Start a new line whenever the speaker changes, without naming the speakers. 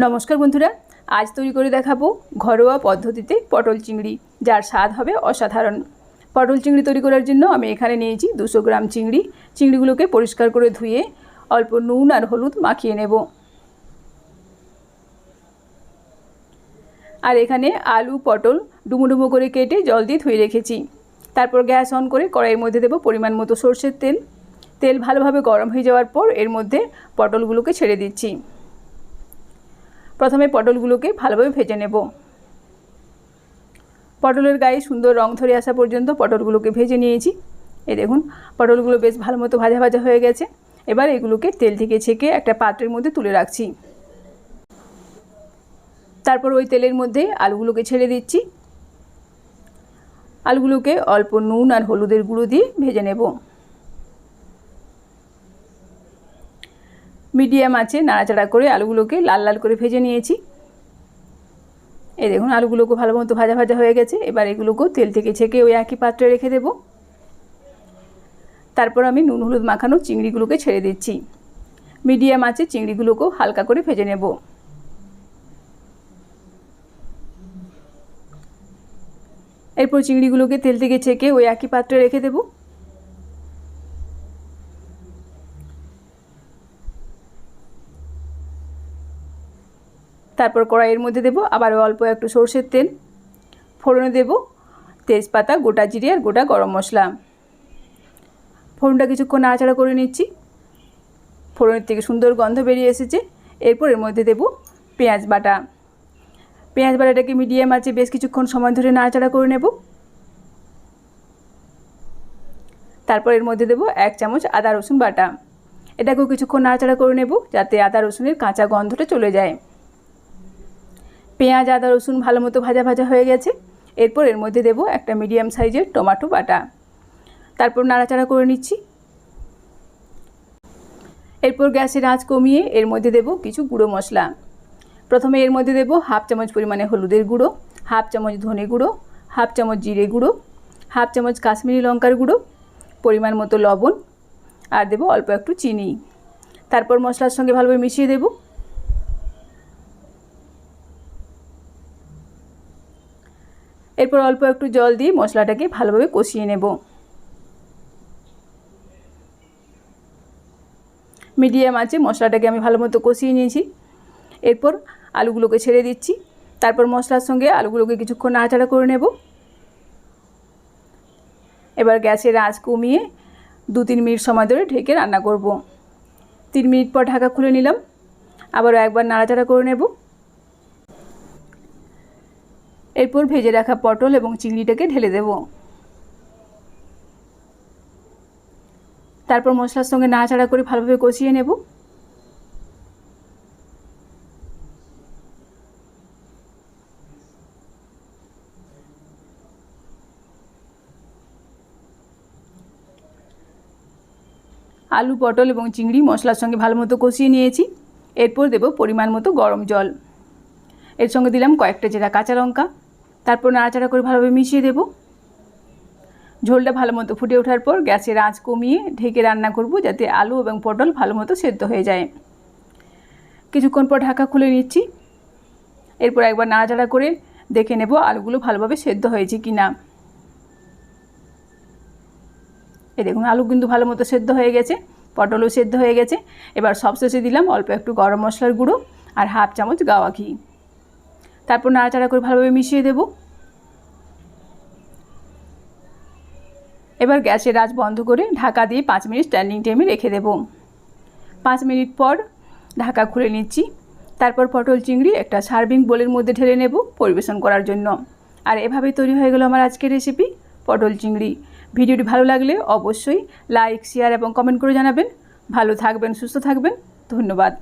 নমস্কার বন্ধুরা, আজ তৈরি করে দেখাবো ঘরোয়া পদ্ধতিতে পটল চিংড়ি, যার স্বাদ হবে অসাধারণ। পটল চিংড়ি তৈরি করার জন্য আমি এখানে নিয়েছি দুশো গ্রাম চিংড়ি। চিংড়িগুলোকে পরিষ্কার করে ধুয়ে অল্প নুন আর হলুদ মাখিয়ে নেব। আর এখানে আলু, পটল ডুমো ডুমো করে কেটে জল দিয়ে ধুয়ে রেখেছি। তারপর গ্যাস অন করে কড়াইয়ের মধ্যে দেবো পরিমাণ মতো সর্ষের তেল। তেল ভালোভাবে গরম হয়ে যাওয়ার পর এর মধ্যে পটলগুলোকে ছেড়ে দিচ্ছি। প্রথমে পটলগুলোকে ভালোভাবে ভেজে নেব। পটলের গায়ে সুন্দর রং ধরে আসা পর্যন্ত পটলগুলোকে ভেজে নিয়েছি। এই দেখুন, পটলগুলো বেশ ভালো মতো ভাজা ভাজা হয়ে গেছে। এবার এগুলোকে তেল থেকে ছেঁকে একটা পাত্রের মধ্যে তুলে রাখছি। তারপর ওই তেলের মধ্যে আলুগুলোকে ছেড়ে দিচ্ছি। আলুগুলোকে অল্প নুন আর হলুদের গুঁড়ো দিয়ে ভেজে নেব। মিডিয়াম আছে, নাড়াচাড়া করে আলুগুলোকে লাল লাল করে ভেজে নিয়েছি। এই দেখুন, আলুগুলোকে ভালো মতো ভাজা ভাজা হয়ে গেছে। এবার এগুলোকেও তেল থেকে ছেঁকে ওই একই পাত্রে রেখে দেব। তারপর আমি নুন, হলুদ মাখানো চিংড়িগুলোকে ছেড়ে দিচ্ছি। মিডিয়াম আছে, চিংড়িগুলোকেও হালকা করে ভেজে নেব। এরপর চিংড়িগুলোকে তেল থেকে ছেঁকে ওই একই পাত্রে রেখে দেবো। তারপর কড়াইয়ের মধ্যে দেবো আবার অল্প একটু সর্ষের তেল, ফোড়নে দেব তেজপাতা, গোটা জিরে আর গোটা গরম মশলা। ফোড়নটা কিছুক্ষণ নাড়াচাড়া করে নিচ্ছি। ফোড়নের থেকে সুন্দর গন্ধ বেরিয়ে এসেছে। এরপর এর মধ্যে দেব পেঁয়াজ বাটা। পেঁয়াজ বাটাটাকে মিডিয়াম আছে বেশ কিছুক্ষণ সময় ধরে নাড়াচাড়া করে নেব। তারপর এর মধ্যে দেব এক চামচ আদা রসুন বাটা। এটাকেও কিছুক্ষণ নাড়াচাড়া করে নেব যাতে আদা রসুনের কাঁচা গন্ধটা চলে যায়। পেঁয়াজ, আদা, রসুন ভালো মতো ভাজা ভাজা হয়ে গেছে। এরপর এর মধ্যে দেব একটা মিডিয়াম সাইজের টমেটো বাটা। তারপর নাড়াচাড়া করে নিচ্ছি। এরপর গ্যাসের আঁচ কমিয়ে এর মধ্যে দেব কিছু গুঁড়ো মশলা। প্রথমে এর মধ্যে দেব হাফ চামচ পরিমাণে হলুদের গুঁড়ো, হাফ চামচ ধনে গুঁড়ো, হাফ চামচ জিরে গুঁড়ো, হাফ চামচ কাশ্মীরি লঙ্কার গুঁড়ো, পরিমাণ মতো লবণ, আর দেব অল্প একটু চিনি। তারপর মশলার সঙ্গে ভালোভাবে মিশিয়ে দেবো। এরপর অল্প একটু জল দিয়ে মশলাটাকে ভালোভাবে কষিয়ে নেব। মিডিয়াম আছে মশলাটাকে আমি ভালো মতো কষিয়ে নিয়েছি। এরপর আলুগুলোকে ছেড়ে দিচ্ছি। তারপর মশলার সঙ্গে আলুগুলোকে কিছুক্ষণ নাড়াচাড়া করে নেব। এবার গ্যাসের আঁচ কমিয়ে দু তিন মিনিট সময় ধরে ঢেকে রান্না করব। তিন মিনিট পর ঢাকা খুলে নিলাম। আবারও একবার নাড়াচাড়া করে নেব। এরপর ভেজে রাখা পটল এবং চিংড়িটাকে ঢেলে দেব। তারপর মশলার সঙ্গে নাড়াচাড়া করে ভালোভাবে কষিয়ে নেব। আলু, পটল এবং চিংড়ি মশলার সঙ্গে ভালো মতো কষিয়ে নিয়েছি। এরপর দেব পরিমাণ মতো গরম জল। এর সঙ্গে দিলাম কয়েকটা জেরা কাঁচা লঙ্কা। তারপর নাড়াচাড়া করে ভালোভাবে মিশিয়ে দেব। ঝোলটা ভালো মতো ফুটে ওঠার পর গ্যাসের আঁচ কমিয়ে ঢেকে রান্না করব যাতে আলু এবং পটল ভালো মতো সেদ্ধ হয়ে যায়। কিছুক্ষণ পর ঢাকা খুলে নিচ্ছি। এরপর একবার নাড়াচাড়া করে দেখে নেব আলুগুলো ভালোভাবে সেদ্ধ হয়েছে কি না এ দেখুন, আলু কিন্তু ভালো মতো সেদ্ধ হয়ে গেছে, পটলও সেদ্ধ হয়ে গেছে। এবার সবশেষে দিলাম অল্প একটু গরম মশলার গুঁড়ো আর হাফ চামচ গাওয়া ঘি। তারপর নাড়াচাড়া করে ভালোভাবে মিশিয়ে দেব। এবার গ্যাসের আঁচ বন্ধ করে ঢাকা দিয়ে পাঁচ মিনিট স্ট্যান্ডিং টাইমে রেখে দেব। পাঁচ মিনিট পর ঢাকা খুলে নিচ্ছি। তারপর পটল চিংড়ি একটা সার্ভিং বোলের মধ্যে ঢেলে নেব পরিবেশন করার জন্য। আর এভাবেই তৈরি হয়ে গেল আমার আজকের রেসিপি পটল চিংড়ি। ভিডিওটি ভালো লাগলে অবশ্যই লাইক শেয়ার এবং কমেন্ট করে জানাবেন। ভালো থাকবেন, সুস্থ থাকবেন। ধন্যবাদ।